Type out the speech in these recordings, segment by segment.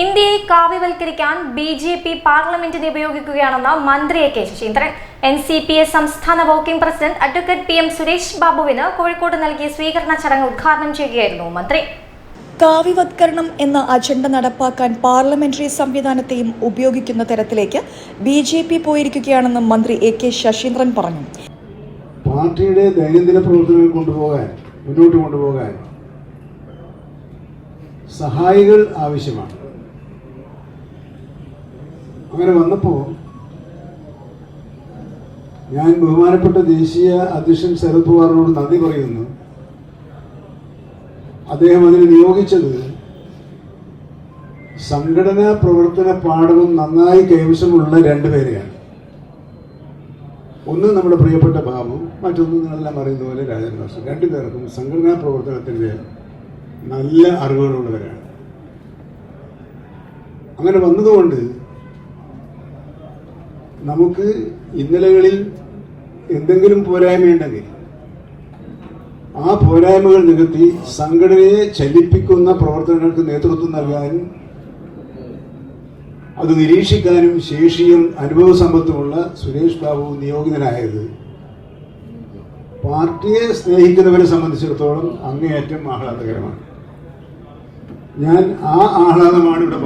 ഇന്ത്യയെ കാവ്യവൽക്കരിക്കാൻ B J P പാർലമെന്റിനെ ഉപയോഗിക്കുകയാണെന്ന് മന്ത്രി A K Saseendran. N C P S സംസ്ഥാന working president advocate P M Suresh ബാബുവിന് കോഴിക്കോട് നൽകിയ സ്വീകരണ ചടങ്ങ് ഉദ്ഘാടനം ചെയ്യുകയായിരുന്നു മന്ത്രി. കാവ്യവത്കരണം എന്ന അജണ്ട നടപ്പാക്കാൻ പാർലമെന്ററി സംവിധാനത്തെയും ഉപയോഗിക്കുന്ന തരത്തിലേക്ക് ബി ജെ പി പോയിരിക്കുകയാണെന്ന് മന്ത്രി എ കെ ശശീന്ദ്രൻ പറഞ്ഞു. പാർട്ടിയുടെ ദൈനംദിന പ്രവർത്തനങ്ങൾ കൊണ്ടുപോകാൻ മുന്നോട്ട് കൊണ്ടുപോകാൻ സഹായികൾ ആവശ്യമാണ്. അങ്ങനെ വന്നപ്പോൾ ഞാൻ ബഹുമാനപ്പെട്ട ദേശീയ അധ്യക്ഷൻ ശരത് പവാറിനോട് നന്ദി പറയുന്നു. അദ്ദേഹം അതിന് നിയോഗിച്ചത് സംഘടനാ പ്രവർത്തന പാഠവും നന്നായി കൈവശമുള്ള രണ്ടുപേരെയാണ് ഒന്ന് നമ്മുടെ പ്രിയപ്പെട്ട ബാബു മറ്റൊന്ന് നിങ്ങളെല്ലാം അറിയുന്ന പോലെ രാജൻ മാസ്റ്റർ. രണ്ടുപേർക്കും സംഘടനാ പ്രവർത്തനത്തിന്റെ നല്ല അറിവുകളുള്ളവരാണ്. അങ്ങനെ വന്നതുകൊണ്ട് നമുക്ക് ഇന്നലകളിൽ എന്തെങ്കിലും പോരായ്മയുണ്ടെങ്കിൽ ആ പോരായ്മകൾ നികത്തി സംഘടനയെ ചലിപ്പിക്കുന്ന പ്രവർത്തനങ്ങൾക്ക് നേതൃത്വം നൽകാനും അത് നിരീക്ഷിക്കാനും ശേഷിയും അനുഭവ സമ്പത്തുമുള്ള സുരേഷ് ബാബു നിയോഗിതനായത് പാർട്ടിയെ സ്നേഹിക്കുന്നവരെ സംബന്ധിച്ചിടത്തോളം അങ്ങേയറ്റം ആഹ്ലാദകരമാണ്. ഞാൻ ആ ആഹ്ലാദമാണ് ഇവിടെ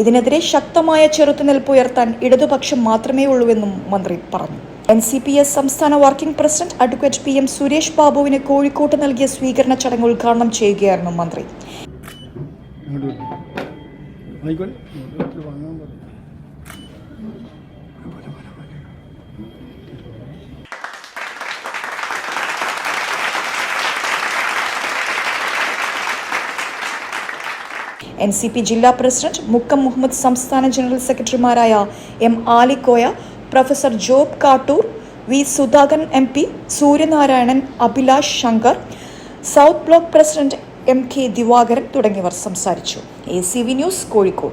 ഇതിനെതിരെ ശക്തമായ ചെറുത്തുനിൽപ്പ് ഉയർത്താൻ ഇടതുപക്ഷം മാത്രമേ ഉള്ളൂവെന്നും മന്ത്രി പറഞ്ഞു. എൻ സി പി എസ് സംസ്ഥാന working president advocate P M Suresh ബാബുവിന് കോഴിക്കോട്ട് നൽകിയ സ്വീകരണ ചടങ്ങ് ഉദ്ഘാടനം ചെയ്യുകയായിരുന്നു മന്ത്രി. എൻ സി പി ജില്ലാ പ്രസിഡന്റ് മുക്കം മുഹമ്മദ് സംസ്ഥാന ജനറൽ സെക്രട്ടറിമാരായ M Alikoya professor Job Kattoor V Sudhakaran M P Suryanarayanan Abhilash Shankar south block president M K Divakaran തുടങ്ങിയവർ സംസാരിച്ചു. A C V news Kozhikode.